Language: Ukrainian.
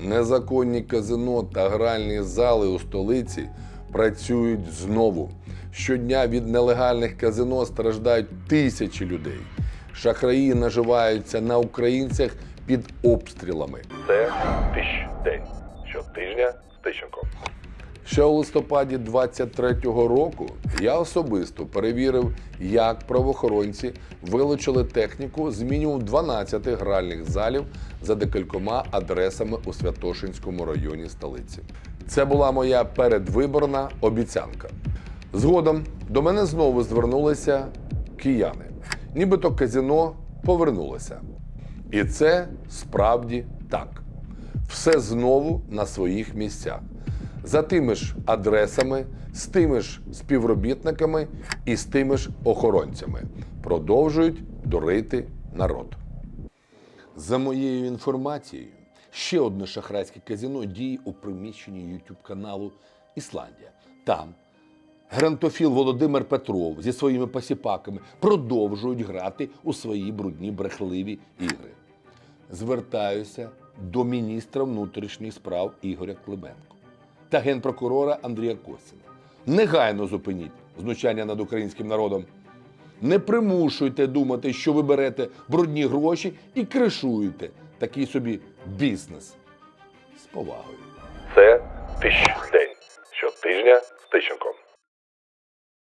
Незаконні казино та гральні зали у столиці працюють знову. Щодня від нелегальних казино страждають тисячі людей. Шахраї наживаються на українцях під обстрілами. Це тищ день. Щотижня з Тищенком. Ще у листопаді 23-го року я особисто перевірив, як правоохоронці вилучили техніку з мінімум 12 гральних залів за декількома адресами у Святошинському районі столиці. Це була моя передвиборна обіцянка. Згодом до мене знову звернулися кияни. Нібито казино повернулося. І це справді так. Все знову на своїх місцях. За тими ж адресами, з тими ж співробітниками і з тими ж охоронцями. Продовжують дурити народ. За моєю інформацією, ще одне шахрайське казино діє у приміщенні YouTube каналу Ісландія. Там грантофіл Володимир Петров зі своїми посіпаками продовжують грати у свої брудні брехливі ігри. Звертаюся до міністра внутрішніх справ Ігоря Клименко та генпрокурора Андрія Костіна. Негайно зупиніть знущання над українським народом. Не примушуйте думати, що ви берете брудні гроші і кришуєте такий собі бізнес. З повагою. Це тисяч день. Щотижня з Тищенком.